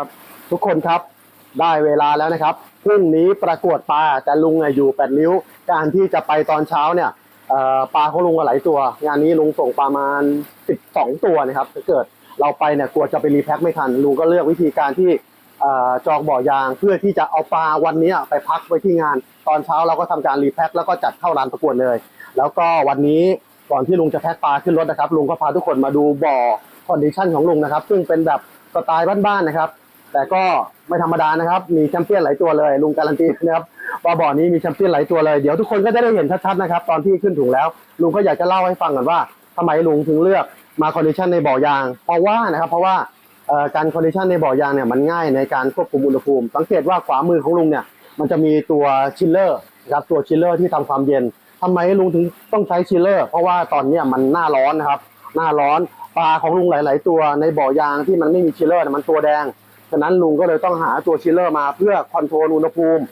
ครับ ทุกคนครับได้เวลาแล้วนะครับพรุ่งนี้ประกวดปลาแต่ลุงอะอยู่แปดริ้ว การที่จะไปตอนเช้าเนี่ยปลาของลุงอะหลายตัว งานนี้ลุงส่งประมาณ 12 ตัวนะครับถ้าเกิดเราไปเนี่ยกลัวจะไปรีแพ็คไม่ทันลุงก็เลือกวิธีการที่อจองบ่อยางเพื่อที่จะเอาปลาวันนี้ไปพักไว้ที่งาน ตอนเช้าเราก็ทำการรีแพ็คแล้วก็จัดเข้าร้านประกวดเลย แล้วก็วันนี้ก่อนที่ลุงจะแพ็คปลาขึ้นรถนะครับลุงก็พาทุกคนมาดูบ่อคอนดิชันของลุงนะครับ ซึ่งเป็นแบบสไตล์บ้านๆนะครับ แต่ก็ไม่ธรรมดานะครับ มีแชมเปี้ยนหลายตัวเลย ลุงการันตีนะครับว่าบ่อนี้มีแชมเปี้ยนหลายตัวเลย เดี๋ยวทุกคนก็จะได้เห็นชัดๆนะครับ ตอนที่ขึ้นถุงแล้ว ลุงก็อยากจะเล่าให้ฟังก่อนว่าทำไมลุงถึงเลือกมาคอนดิชันในบ่อยาง เพราะว่านะครับ เพราะว่าการคอนดิชันในบ่อยางเนี่ยมันง่ายในการควบคุมอุณหภูมิ สังเกตว่าขวามือของลุงเนี่ยมันจะมีตัวชิลเลอร์นะครับตัวชิลเลอร์ที่ทำความเย็นทำไมลุงถึงต้องใช้ชิลเลอร์ เพราะว่าตอนนี้มันหน้าร้อนนะครับ หน้าร้อนปลาของลุงหลาย ๆ ตัวในบ่อยางที่มันไม่มีชิลเลอร์มันตัวแดง ฉะนั้นลุงก็เลยต้องหาตัวชิลเลอร์มาเพื่อคอนโทรลอุณหภูมิ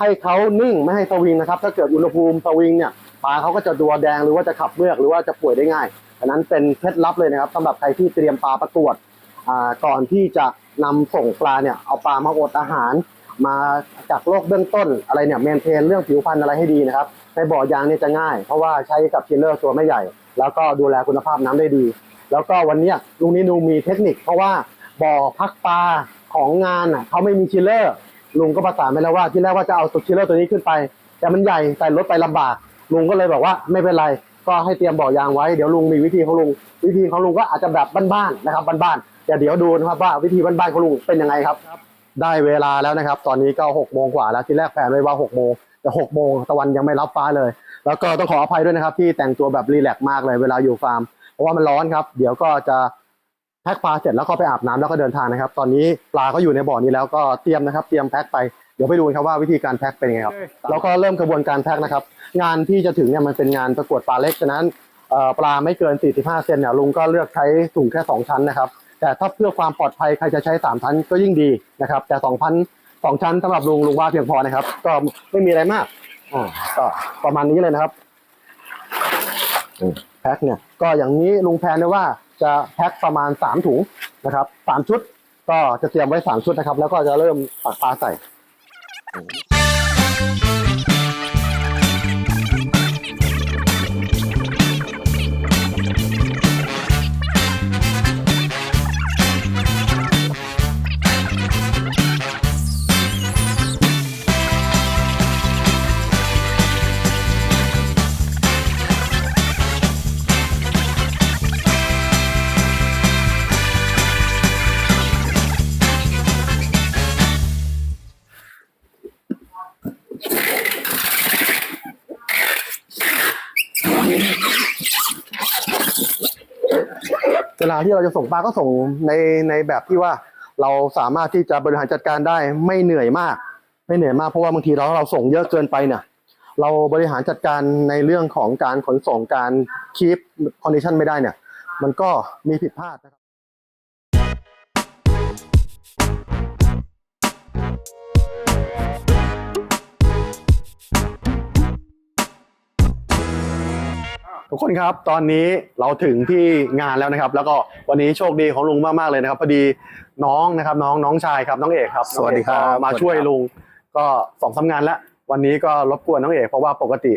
ให้เขานิ่งไม่ให้สวิงนะครับ ถ้าเกิดอุณหภูมิสวิงเนี่ยปลาเขาก็จะตัวแดงหรือว่าจะขับเมือกหรือว่าจะป่วยได้ง่ายฉะนั้นเป็นเคล็ดลับเลยนะครับสำหรับใครที่เตรียมปลาประกวดอ่าก่อนที่จะนำส่งปลาเนี่ยเอาปลามาอดอาหาร มาจากโรคเบื้องต้นอะไรเนี่ยเมนเทนเรื่องผิวพรรณอะไรให้ดีนะครับในบ่อยางเนี่ยจะง่าย เพราะว่าใช้กับชิลเลอร์ตัวไม่ใหญ่ แล้วก็ดูแลคุณภาพน้ำได้ดี แล้วก็วันนี้ลุงนี้ดูมีเทคนิคเพราะว่า บ่อพักปลาของงานอะเขาไม่มีชิลเลอร์ ลุงก็ประสานไปแล้วว่าที่แรกว่าจะเอาตัวชิลเลอร์ตัวนี้ขึ้นไป แต่มันใหญ่ใส่รถไปลำบาก ลุงก็เลยบอกว่าไม่เป็นไร ก็ให้เตรียมบ่อยางไว้เดี๋ยวลุงมีวิธีของลุงวิธีของลุงก็อาจจะแบบบ้านๆนะครับบ้านๆแต่เดี๋ยวดูนะครับว่าวิธีบ้านๆของลุงเป็นยังไงครับ ได้เวลาแล้วนะครับ ตอนนี้ก็หกโมงกว่าแล้วที่แรกแฟนไว้ว่าหกโมงแต่หกโมงตะวันยังไม่รับฟ้าเลย แล้วก็ต้องขออภัยด้วยนะครับที่แต่งตัวแบบรีแลกซ์มากเลยเวลาอยู่ฟาร์มเพราะว่ามันร้อนครับ เดี๋ยวก็จะแพ็คปลาเสร็จแล้วก็ไปอาบน้ำแล้วก็เดินทางนะครับ ตอนนี้ปลาก็อยู่ในบ่อนี้แล้วก็เตรียมนะครับ เตรียมแพ็คไปเดี๋ยวไปดูกันครับว่าวิธีการแพ็คเป็นยังไงครับแล้วก็เริ่มกระบวนการแพ็คนะครับ งานที่จะถึงเนี่ยมันเป็นงานประกวดปลาเล็กฉะนั้นเอ่อปลาไม่เกิน 45 เซนเนี่ยลุงก็เลือกใช้ถุงแค่ 2 ชั้นนะครับ แต่ถ้าเพื่อความปลอดภัยใครจะใช้ 3 ชั้นก็ยิ่งดีนะครับ แต่2พันสองชั้นสำหรับลุงลุงว่าเพียงพอนะครับ ก็ไม่มีอะไรมากอ่าก็ประมาณนี้เลยนะครับอืมแพ็คเนี่ยก็อย่างนี้ลุงแพลนไว้ว่า จะแพ็คประมาณ 3 ถุงนะครับสามชุด ก็จะเตรียมไว้ 3 ชุดนะครับ แล้วก็จะเริ่มปักปลาใส่ เวลาที่เราจะส่งปลาก็ส่งในในแบบที่ว่าเราสามารถที่จะบริหารจัดการได้ไม่เหนื่อยมาก ไม่เหนื่อยมากเพราะว่าบางทีเราเราส่งเยอะเกินไปเนี่ยเราบริหารจัดการในเรื่องของการขนส่งการคีปคอนดิชันไม่ได้เนี่ย มันก็มีผิดพลาดนะครับ ทุกคนครับตอนนี้เราถึงที่งานแล้วนะครับ แล้วก็วันนี้โชคดีของลุงมากๆเลยนะครับพอดีน้องนะครับน้องน้องชายครับน้องเอกครับสวัสดีครับน้องเอกก็มาช่วยลุงก็สองสามงานแล้ววันนี้ก็รบกวนน้องเอกเพราะว่าปกติ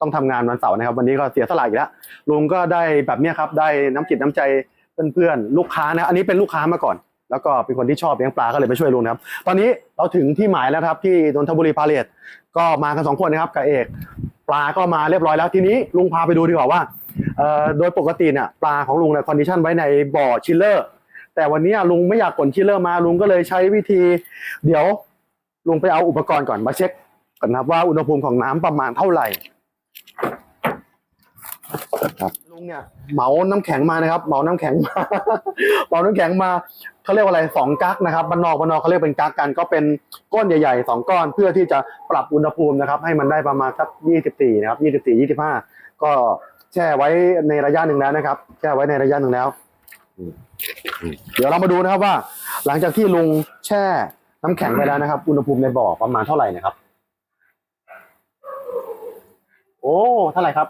ต้องทำงานวันเสาร์นะครับ วันนี้ก็เสียสละอีกแล้วลุงก็ได้แบบเนี้ยครับได้น้ำจิตน้ำใจเพื่อนๆลูกค้านะอันนี้เป็นลูกค้ามาก่อน แล้วก็เป็นคนที่ชอบเลี้ยงปลาก็เลยไปช่วยลุงนะครับ ตอนนี้เราถึงที่หมายแล้วครับที่นนทบุรีพาเลทก็มากันสองคนนะครับกับเอก ปลาก็มาเรียบร้อยแล้วทีนี้ลุงพาไปดูดีกว่าว่าโดยปกติเนี่ยปลาของลุงเนี่ยคอนดิชันไว้ในบ่อชิลเลอร์ แต่วันนี้ลุงไม่อยากขนชิลเลอร์มาลุงก็เลยใช้วิธี เดี๋ยวลุงไปเอาอุปกรณ์ก่อนมาเช็คก่อนนะครับว่าอุณหภูมิของน้ำประมาณเท่าไหร่ ครับลุงเนี่ยเหมาน้ำแข็งมานะครับเหมาน้ำแข็งมาเหมาน้ำแข็งมาเขาเรียกว่าอะไรสองกั๊กนะครับบ้านนอกบ้านนอกเขาเรียกเป็นกั๊กกันก็เป็นก้อนใหญ่ๆสองก้อนเพื่อที่จะปรับอุณหภูมินะครับ ให้มันได้ประมาณสักยี่สิบสี่นะครับยี่สิบสี่ยี่สิบห้าก็แช่ไว้ในระยะหนึ่งแล้วนะครับ แช่ไว้ในระยะหนึ่งแล้วอืมอืมเดี๋ยวเรามาดูนะครับว่า หลังจากที่ลุงแช่น้ำแข็งไปแล้วนะครับ อุณหภูมิในบ่อประมาณเท่าไหร่นะครับ โอ้เท่าไหร่ครับ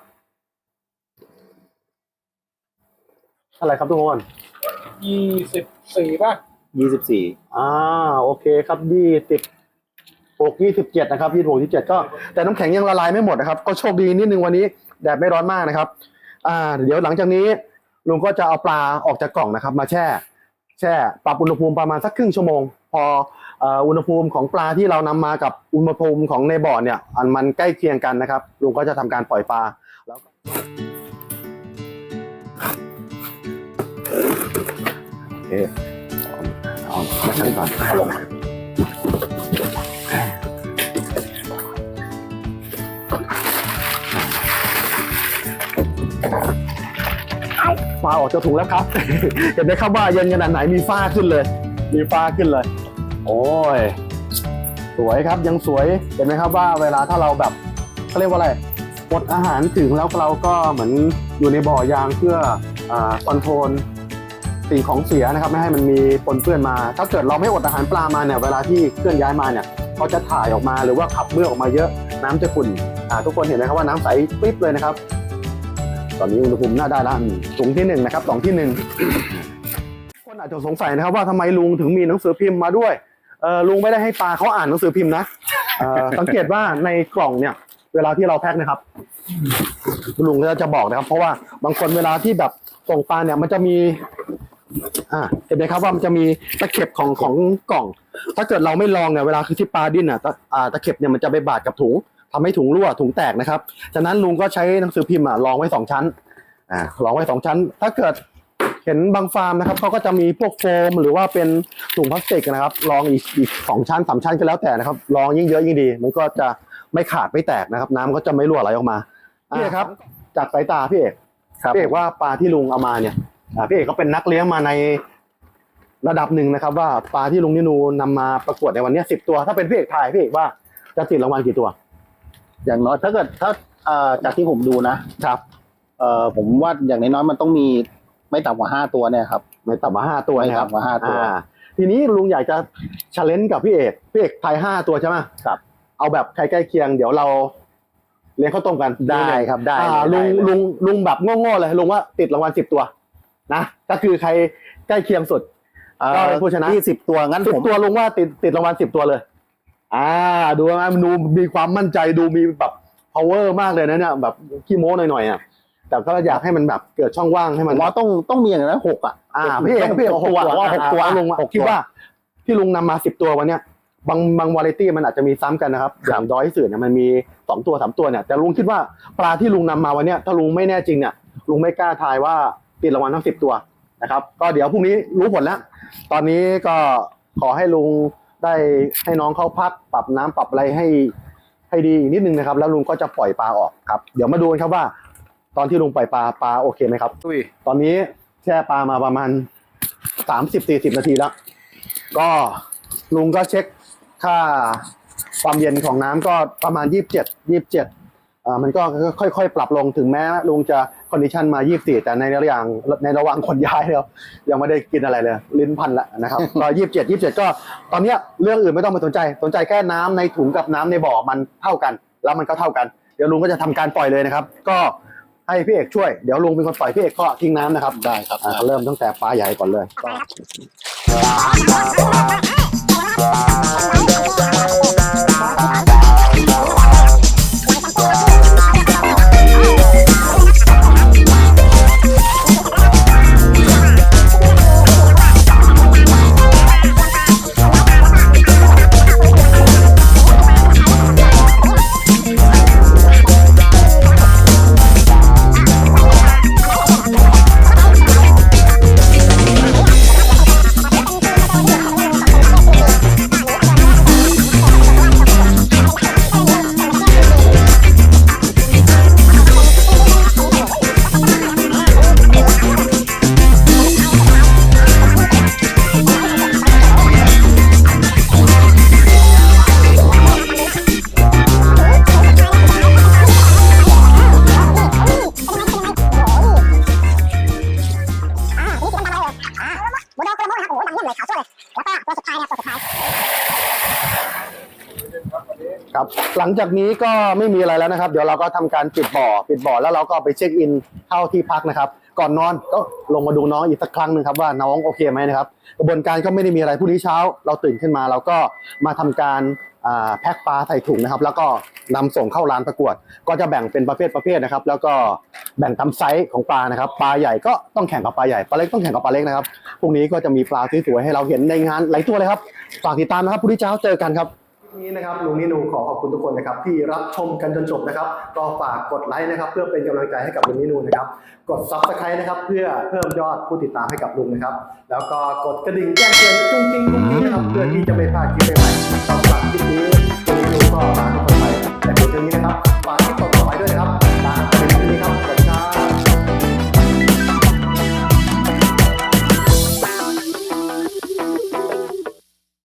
เท่าไหร่ครับทุกคนยี่สิบสี่ป่ะยี่สิบสี่อ่าโอเคครับยี่สิบอกยี่สิบเจ็ดนะครับยี่สิบหกยี่สิบเจ็ดก็แต่น้ำแข็งยังละลายไม่หมดนะครับ ก็โชคดีนิดนึงวันนี้แดดไม่ร้อนมากนะครับ อ่า เดี๋ยวหลังจากนี้ลุงก็จะเอาปลาออกจากกล่องนะครับ มาแช่ แช่ปรับอุณหภูมิประมาณสักครึ่งชั่วโมง พอเอ่ออุณหภูมิของปลาที่เรานำมากับอุณหภูมิของในบ่อเนี่ย อันมันใกล้เคียงกันนะครับลุงก็จะทำการปล่อยปลาแล้ว โอเคเอาไม่ใช่ก่อนเอาลงปลาออกจากถุงแล้วครับ เห็นไหมครับว่าเย็นขนาดไหนมีฝ้าขึ้นเลย มีฝ้าขึ้นเลย โอ้ย สวยครับยังสวย เห็นไหมครับว่าเวลาถ้าเราแบบเขาเรียกว่าอะไรอดอาหารถึงแล้วเราก็เหมือนอยู่ในบ่อยางเพื่อคอนโทรล สิ่งของเสียนะครับไม่ให้มันมีปนเปื้อนมา ถ้าเกิดเราไม่อดอาหารปลามาเนี่ยเวลาที่เคลื่อนย้ายมาเนี่ยเขาจะถ่ายออกมาหรือว่าขับเมือกออกมาเยอะน้ำจะขุ่นทุกคนเห็นไหมครับว่าน้ำใสปิ๊บเลยนะครับ ตอนนี้อุณหภูมิน่าได้ละอืมถุงที่หนึ่งนะครับสองที่หนึ่งคนอาจจะสงสัยนะครับว่าทำไมลุงถึงมีหนังสือพิมพ์มาด้วยเออลุงไม่ได้ให้ปลาเขาอ่านหนังสือพิมพ์นะสังเกตว่าในกล่องเนี่ย เวลาที่เราแพ็คนะครับลุงก็จะบอกนะครับ เพราะว่าบางคนเวลาที่แบบส่งปลาเนี่ยมันจะมี อ่าเห็นไหมครับว่ามันจะมีตะเข็บของของกล่อง ถ้าเกิดเราไม่ลองเนี่ยเวลาคือที่ปลาดิ้นอะตะอ่าตะเข็บเนี่ยมันจะไปบาดกับถุงทำให้ถุงรั่วถุงแตกนะครับฉะนั้นลุงก็ใช้หนังสือพิมพ์อะรองไว้สองชั้นอ่ารองไว้สองชั้น ถ้าเกิดเห็นบางฟาร์มนะครับเขาก็จะมีพวกโฟมหรือว่าเป็นถุงพลาสติกนะครับรองอีกอีกสองชั้นสามชั้นก็แล้วแต่นะครับรองยิ่งเยอะยิ่งดี มันก็จะไม่ขาดไม่แตกนะครับ น้ำก็จะไม่รั่วไหลออกมาพี่เอกครับ จากสายตาพี่เอกครับพี่เอกว่าปลาที่ลุงเอามาเนี่ยอ่า พี่เอกก็เป็นนักเลี้ยงมาในระดับหนึ่งนะครับ ว่าปลาที่ลุงนินูนำมาประกวดในวันเนี้สิบตัว ถ้าเป็นพี่เอกทายพี่เอกว่าจะติดรางวัลกี่ตัว อย่างน้อยถ้าเกิดถ้าเอ่อจากที่ผมดูนะครับเอ่อผมว่าอย่างน้อยๆมันต้องมีไม่ต่ำกว่าห้าตัวเนี่ยครับ ไม่ต่ำกว่าห้าตัวไม่นะครับต่ำกว่าห้าตัวอ่ทีนี้ลุงอยากจะช l เลน g e กับพี่เอกพี่เอกทายห้าตัวใช่ไหมครับ เอาแบบใครใกล้เคียงเดี๋ยวเราเลี้ยงข้าวต้มกันได้ครับได้อ่าเลยลุงได้เลยลุงลุงแบบโง่ๆเลยลุงว่าติดรางวัลสิบตัว นะ ก็คือใครใกล้เคียงสุดเอ่อก็เป็นผู้ชนะ ที่สิบตัวงั้นสิบผมตัวลุงว่าติดติดรางวัลสิบตัวเลย อ่า ดูนะดูมีความมั่นใจดูมีแบบ power มากเลยนะเนี่ยแบบขี้โม้หน่อยๆอะแต่ก็อยากให้มันแบบเกิดช่องว่างให้ผมันมว่าต้องต้องมีอย่างนั้นหกอะอ่าพี่เอกพี่เอกหกตัวว่าหกตัวอ่าลุงหกคิดตัวว่าที่ลุงนำมาสิบตัววันเนี้ยบางบางวาไรตี้มันอาจจะมีซ้ำกันนะครับอย่างดอยสื่อเนี่ยมันมีสองตัวสามตัวเนี่ยแต่ลุงคิดว่าปลาที่ลุงนำมาวันเนี้ยถ้าลุงไม่แน่จริงเนี่ยลุงไม่กล้าทายว่า ติดรางวัลทั้งสิบตัวนะครับ ก็เดี๋ยวพรุ่งนี้รู้ผลแล้ว ตอนนี้ก็ขอให้ลุงได้ให้น้องเขาพักปรับน้ำปรับอะไรให้ให้ดีอีกนิดนึงนะครับ แล้วลุงก็จะปล่อยปลาออกครับ เดี๋ยวมาดูกันครับว่า ตอนที่ลุงปล่อยปลาปลาโอเคไหมครับอุ้ยตอนนี้แช่ปลามาประมาณสามสิบสี่สิบนาทีแล้ว ก็ลุงก็เช็คค่าความเย็นของน้ำก็ประมาณยี่สิบเจ็ดยี่สิบเจ็ด มันก็ค่อยๆ ปรับลงถึงแม้ลุงจะคอนดิชันมา 24 แต่ในระหว่างในระหว่างคนย้ายแล้วยังไม่ได้กินอะไรเลย ลิ้นพันละนะครับก็27 27 ก็ตอนเนี้ยเรื่องอื่นไม่ต้องไปสนใจ สนใจแค่น้ำในถุงกับน้ำในบ่อมันเท่ากัน แล้วมันก็เท่ากัน เดี๋ยวลุงก็จะทำการปล่อยเลยนะครับ ก็ให้พี่เอกช่วยเดี๋ยวลุงเป็นคนปล่อยพี่เอกก็ทิ้งน้ำนะครับได้ครับอ่าเริ่มตั้งแต่ปลาใหญ่ก่อนเลย ครับหลังจากนี้ก็ไม่มีอะไรแล้วนะครับ เดี๋ยวเราก็ทำการปิดบ่อปิดบ่อแล้วเราก็ไปเช็คอินเข้าที่พักนะครับ ก่อนนอนก็ลงมาดูน้องอีกสักครั้งหนึ่งครับว่าน้องโอเคไหมนะครับกระบวนการก็ไม่ได้มีอะไรพรุ่งนี้เช้า เราตื่นขึ้นมาเราก็มาทำการแพ็คปลาใส่ถุงนะครับ แล้วก็นำส่งเข้าร้านประกวด ก็จะแบ่งเป็นประเภทประเภทนะครับ แล้วก็แบ่งตามไซส์ของปลานะครับ ปลาใหญ่ก็ต้องแข่งกับปลาใหญ่ ปลาเล็กต้องแข่งกับปลาเล็กนะครับ พรุ่งนี้ก็จะมีปลาสวยๆให้เราเห็นในงานหลายตัวเลยครับ ฝากติดตามนะครับพรุ่งนี้เช้าเจอกันครับ นี้นะครับลุงนิโนขอขอบคุณทุกคนนะครับที่รับชมกันจนจบนะครับก็ฝากกดไลค์นะครับ เพื่อเป็นกำลังใจให้กับลุงนิโนนะครับ กดซับสไครต์นะครับ เพื่อเพิ่มยอดผู้ติดตามให้กับลุงนะครับ แล้วก็กดกระดิ่งแจ้งเตือนจุ้งกิ้งจุ้งกิ้งนะครับเพื่อที่จะไม่พลาดคลิปใหม่ๆสำหรับคลิปนี้ลุงนินูก็ลาทุกคนไปแต่เพียงเท่านี้นะครับฝากคลิปต่อๆไปด้วยนะครับ